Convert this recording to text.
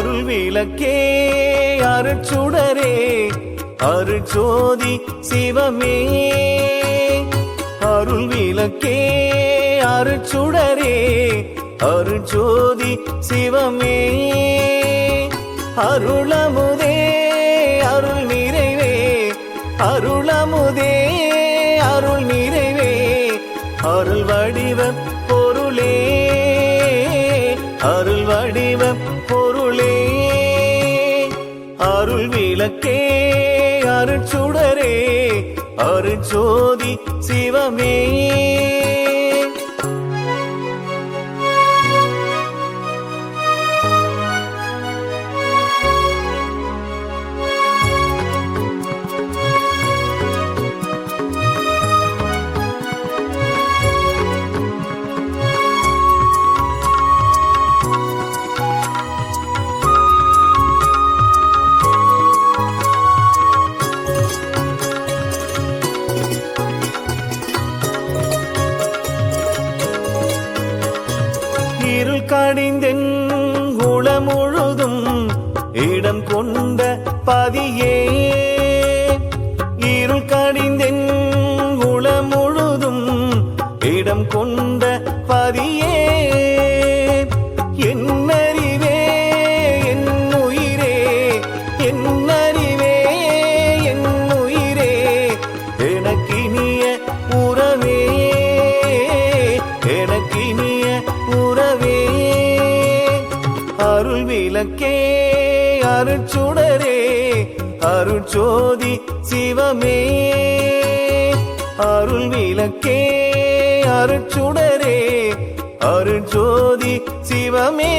அருள் விளக்கே அருட்சுடரே அருட்சோதி சிவமே. அருள் விளக்கே அருட்சுடரே அருட்சோதி சிவமே. அருளமுதே அருள் நிறைவே அருளமுதே அருள் நிறைவே. அருள் வடிவ போ வடிவ பொருளே. அருள் விளக்கே அருட்சுடரே. அருட்சோதி சிவமே. கடிந்தென் குளம் இடம் கொண்ட பதியே. இருள் கடிந்தென் குளம் இடம் கொண்ட பதியே. என்னறிவே என் உயிரே என்னறிவே என் உயிரே எனக்கினிய உறவே எனக்கினிய உறவே. விளக்கே அருட்சுடரே அருட்சோதி சிவமே. அருள் விளக்கே அருட்சுடரே அருட்சோதி சிவமே.